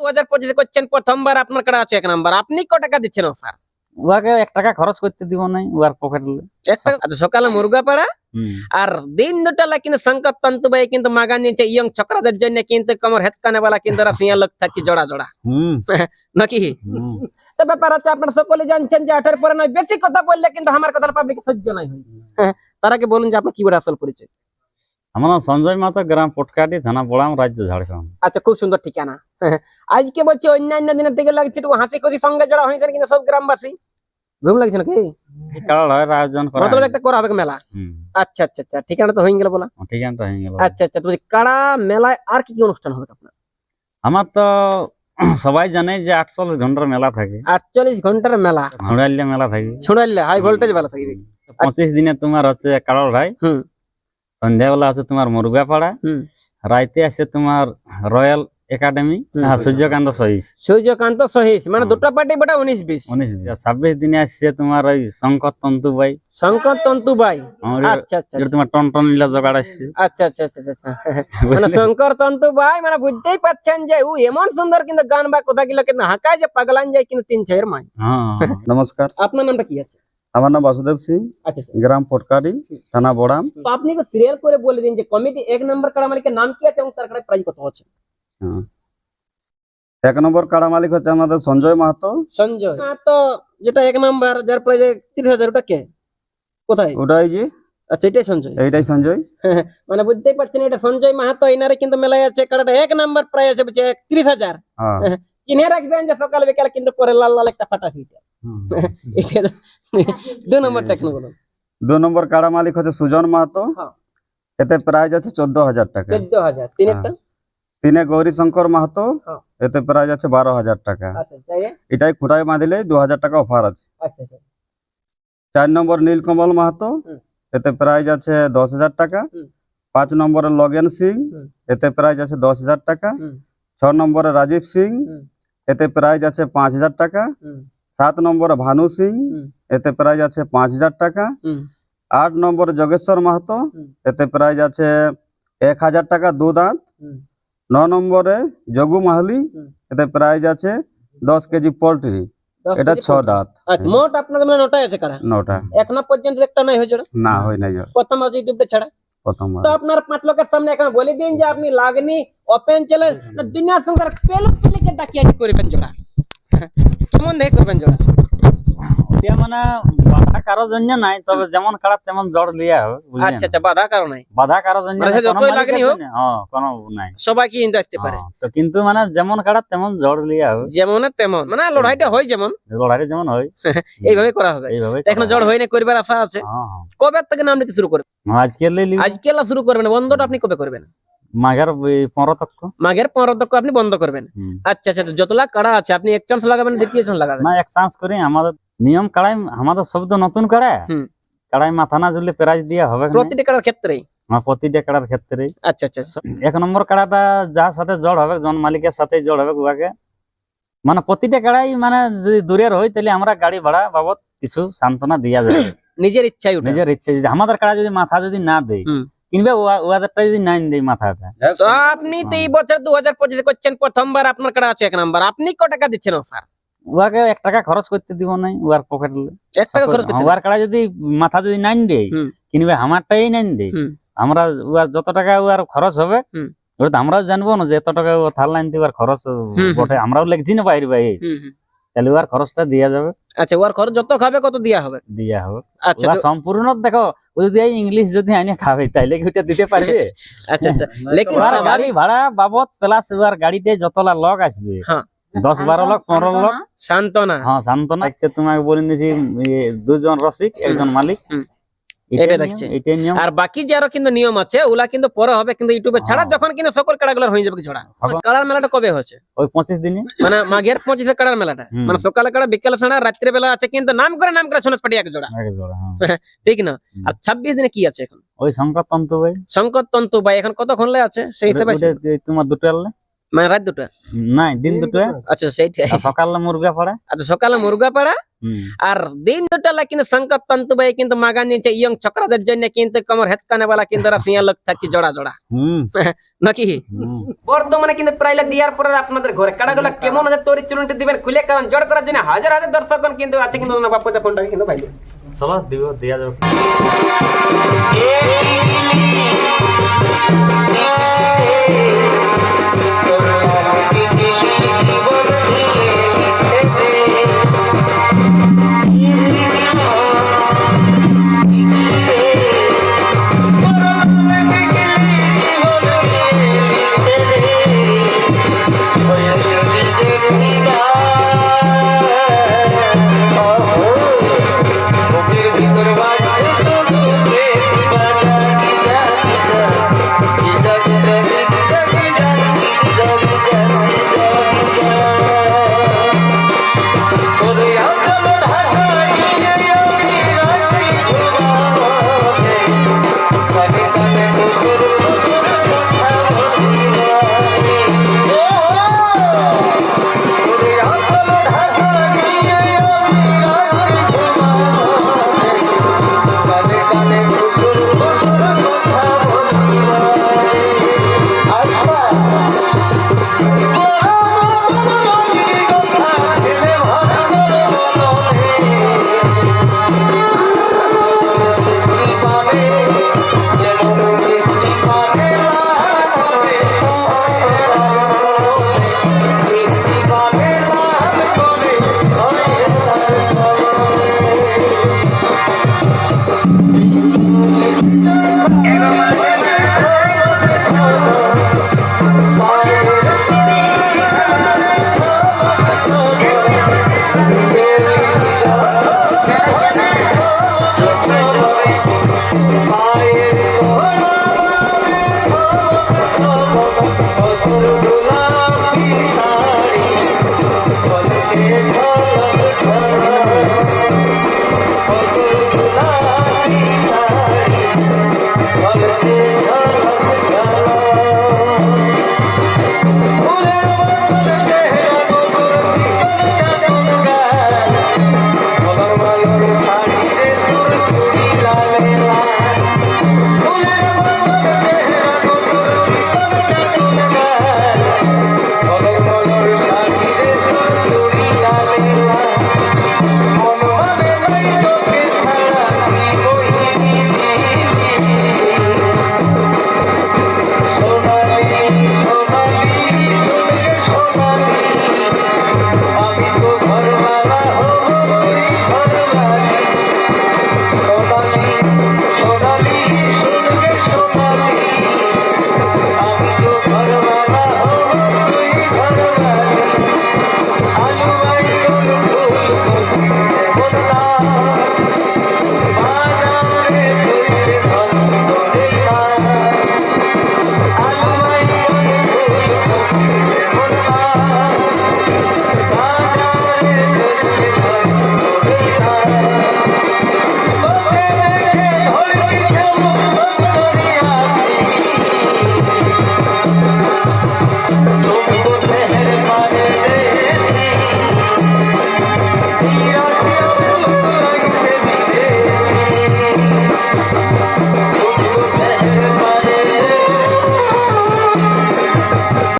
দু হাজার পঁচিশে করছেন প্রথমবার আপনার কাছে আছে এক নাম্বার। আপনি ক টাকা দিচ্ছেন অফার উহাকে এক টাকা খরচ করতে দিব নাই উহার পকেট আচ্ছা সকালে মুরগা পাড়া আর দিন দুটালা কিন্তু সংকট তন্তু ভাই কিন্তু মাগান নিচ্ছে ইয়ং ছোকরাদের জন্য কিন্তু কমর হেচকানে বেলা কিন্তু রাশিয়া লোক থাকছে জোড়া জোড়া। হুম। নাকি। তো ব্যাপার আছে আপনারা সকলে জানছেন যে আঠার পরে নয় বেশি কথা বললে কিন্তু আমার কথা পাবলিক সহ্য নাই। হ্যাঁ, তার আগে বলুন যে আপনার কি বলে আসল পরিচয়? আমার নাম সঞ্জয় মাতো গ্রাম পটকাটি থানা বড়াম রাজ্য ঝাড়খণ্ড আচ্ছা খুব সুন্দর ঠিকানা আজকে বলছি অন্যান্য দিনের দিকে লাগছে একটু হাসি খুশি সঙ্গে জড়া হয়েছেন কিন্তু সব গ্রামবাসী ঘুম লাগছে নাকি আয়োজন করা মতলব একটা করা হবে মেলা আচ্ছা আচ্ছা আচ্ছা ঠিকানা তো হয়ে গেল বলা ঠিকানটা হয়ে গেল আচ্ছা আচ্ছা কাড়া মেলায় আর কি কি অনুষ্ঠান হবে আপনার আমার তো সবাই জানে যে আটচল্লিশ ঘণ্টার মেলা থাকে আটচল্লিশ ঘণ্টার মেলা ছড়াইলে মেলা থাকে ছুড়াইলে হাই ভোল্টেজ মেলা পঁচিশ দিনে তোমার হচ্ছে কারোর ভাই। সন্ধ্যাবেলা আছে তোমার মুরগা পাড়া রাইতে আছে তোমার রয়্যাল একাডেমি হুম। হ্যাঁ সূর্যকান্ত সহিস। সূর্যকান্ত সহিস মানে। দুটো পার্টি বেটা উনিশ বিশ। উনিশ বিশ। ছাব্বিশ দিনে আসছে তোমার ওই শঙ্কর তন্তু ভাই শঙ্কর তন্তু বাই আচ্ছা আচ্ছা তোমার টন টন লীলা জোগাড় আসছে। আচ্ছা আচ্ছা আচ্ছা আচ্ছা মানে শঙ্কর তন্তু ভাই মানে বুঝতেই পাচ্ছেন যে ও এমন সুন্দর কিন্তু গান বা কথা গুলো কিন্তু হাঁকায় যে পাগলান যায় কিন্তু তিন ছয়ের মাই হ্যাঁ। নমস্কার। আপনার নামটা কি আছে? আমার নাম বাসুদেব সিং আচ্ছা আচ্ছা। গ্রাম পটকারি থানা বড়াম। তো আপনি সিরিয়াল করে বলে দিন যে কমিটি এক নম্বর কাড়া মালিকের নাম কি আছে এবং তার কাড়া প্রাইস কত আছে এক নম্বর কাড়া মালিক হচ্ছে আমাদের সঞ্জয় মাহাতো। সঞ্জয় হ্যাঁ, তো যেটা এক নম্বর যার প্রাইস তিরিশ হাজার ওটা কে? কোথায়? ওটাই যে আচ্ছা এটাই সঞ্জয়। এইটাই সঞ্জয়। মানে বুঝতেই পারছেন এটা সঞ্জয় মাহাতো এনারে কিন্তু মেলায় আছে কাড়াটা এক নাম্বার প্রাইস আছে তিরিশ হাজার। হ্যাঁ। কিনে রাখবেন যে সকাল বিকাল কিন্তু পরে লাল লাল একটা ফাটা। এটা দু নম্বর টেকনো বলুন দু নম্বর কাড়া মালিক হচ্ছে সুজন মাহাতো। হ্যাঁ। এতে প্রাইজ আছে চোদ্দ হাজার টাকা। চোদ্দ হাজার। তিনেরটা তিনে গৌরী শঙ্কর মাহাতো। হ্যাঁ। এতে প্রাইজ আছে বারো হাজার টাকা। আচ্ছা এটাই খুঁটাই বাঁধিলে দু হাজার টাকা অফার আছে। আচ্ছা আচ্ছা। চার নম্বর নীলকমল মাহাতো। এতে প্রাইজ আছে দশ হাজার টাকা। পাঁচ নম্বরে লগেন সিং। এতে প্রাইজ আছে দশ হাজার টাকা। ছ নম্বরে রাজীব সিং। এতে প্রাইজ আছে পাঁচ হাজার টাকা। সাত নম্বর ভানু সিং এতে প্রাইজ আছে পাঁচ হাজার টাকা। আট নম্বর যোগেশ্বর মাহাতো এতে প্রাইজ আছে এক হাজার টাকা দু দাঁত ন নম্বরে যোগু মাহালি এতে প্রাইজ আছে দশ কেজি পোল্ট্রি। এটা ছ দাঁত। আচ্ছা মোট আপনাদের মানে নটাই আছে কারা? নটা। এখনও পর্যন্ত একটা নাই হয়েছে না হয় নাই প্রথম আছে ইউটিউবটা ছাড়া। প্রথমবার তো আপনার পাঁচ লোকের সামনে এখন বলে দিন যে আপনি লাগনি ওপেন চ্যালেঞ্জ দুনিয়া সংসার পেল ছেলেকে ডাকিয়ে আজ করবেন জোড়া। কেমন দেখে করবেন জোড়া ওটা মানে বাধা কারোর জন্য নাই তবে যেমন কাড়া তেমন জড় লিয়া হবে আচ্ছা আচ্ছা বাধা কারণ নাই? বাধা কারোর জন্য মানে নাই, সে কোনো যতই লাগনি হোক? হ্যাঁ কোনো নাই। সবাই কি ইন্দ আসতে পারে। হ্যাঁ, তো কিন্তু মানে যেমন তেমন লিয়া হবে যেমন তেমন মানে লড়াইটা হয় যেমন। লড়াই যেমন হয়। এইভাবে করা হবে। এইভাবে এখনও জড় হয়নি করবার আশা আছে। হ্যাঁ হ্যাঁ। কবে থেকে নাম নিতে শুরু করবেন আজকে আজকে শুরু করবেন বন্ধটা আপনি কবে করবেন? মাঘের পনেরো তক মাঘের পনেরো তক আপনি বন্ধ করবেন? আচ্ছা আচ্ছা যতলা কাড়া আছে আপনি এক চান্স লাগাবেন দ্বিতীয় চান্স লাগাবেন। না এক চান্স করি আমাদের নিয়ম কাড়াই আমাদের নতুন কাড়া কাড়াই মাথা না জুড়লে প্রাইজ দিয়া হবে। প্রতিটি কাড়ার আমার প্রতিটা কাড়ার ক্ষেত্রে। আচ্ছা আচ্ছা আচ্ছা। এক নম্বর কাড়াটা যার সাথে জড় হবে জন মালিকের সাথে জড় হবে উহাকে। মানে প্রতিটা কাড়াই মানে যদি দূরের হয় তাহলে আমরা গাড়ি ভাড়া বাবদ কিছু সান্ত্বনা দিয়া যাবে। নিজের ইচ্ছাই নিজের ইচ্ছা যদি আমাদের কাড়া যদি মাথা যদি না দেয়। কিনবে যদি দেয় মাথাটা। তো আপনি তো এই বছর দু হাজার পঁচিশে করছেন প্রথমবার আপনার কাড়া আছে এক নাম্বার। আপনি ক টাকা দিচ্ছেন অফার উহাকে এক টাকা খরচ করতে দিব নাই উহার পকেট এক টাকা খরচ করতে উহার কাড়া যদি মাথা যদি নাই দেয় কিনবে আমারটাই নাই দেয়। আমরা উহার যত টাকা উহার খরচ হবে ওটা আমরাও জানব না যে এত টাকা ও থাল লাইন দিবার খরচ বটে। আমরাও লেখছি না বাইরে বাইরে। তাহলে ওর খরচটা দিয়া যাবে। আচ্ছা ওর খরচ যত খাবে কত দিয়া হবে? দিয়া হবে। আচ্ছা সম্পূর্ণ দেখো ও যদি এই ইংলিশ যদি আইনে খাবে তাহলে কি ওটা দিতে পারবে? আচ্ছা আচ্ছা। লেকিন গাড়ি ভাড়া বাবদ প্লাস ওর গাড়িতে যতলা লোক আসবে হ্যাঁ। দশ বারো লোক পনেরো লোক। সান্ত্বনা হ্যাঁ শান্তনা। আচ্ছা তোমাকে বলে দিয়েছি দুজন রসিক একজন মালিক। এটা দেখছে। আর বাকি যে আরও কিন্তু নিয়ম আছে ওলা কিন্তু পরে হবে কিন্তু ইউটিউবে ছাড়া হ্যাঁ। যখন কিন্তু সকল কাড়াগুলোর হয়ে যাবে সকল- কাড়ার মেলাটা কবে হচ্ছে ওই পঁচিশ দিনে। মানে মাঘের পঁচিশে কাড়ার মেলাটা। মানে সকালে কাড়া বিকালে ছাড়া রাত্রে বেলা আছে কিন্তু নাম করে নাম করে সোনাজ পাটি এক জোড়া। জোড়া, হ্যাঁ। ঠিক না? আর ছাব্বিশ দিনে কি আছে এখন? ওই সংকট তন্তু ভাই। শঙ্কর তন্তু ভাই এখন কতক্ষণ আছে? সেই হিসেবে তোমার দুটো? মানে রাত দুটো? নাই দিন দুটো আচ্ছা সেইটাই। সকালে মুরগা পড়া আচ্ছা সকালে মুরগা পাড়া আর দিন দুটো লা কিন্তু সংকট তন্তু ভাই কিন্তু মাগান নিচে ইয়ং ছোকরাদের জন্য কিন্তু কমর হেচকানে বলা কিন্তু রাশিয়া লোক থাকছে জোড়া জোড়া। হুম। নাকি? বর্তমানে কিন্তু প্রাইলে দেওয়ার পরে আপনাদের ঘরে। কাড়াগুলো কেমন আছে তৈরি চুলুনটি দিবেন খুলে কারণ জোর করার জন্য হাজার হাজার দর্শক কিন্তু আছে কিন্তু বাপুতে ফোনটা কিন্তু ভাই। চলো দিব দিয়া যাবে।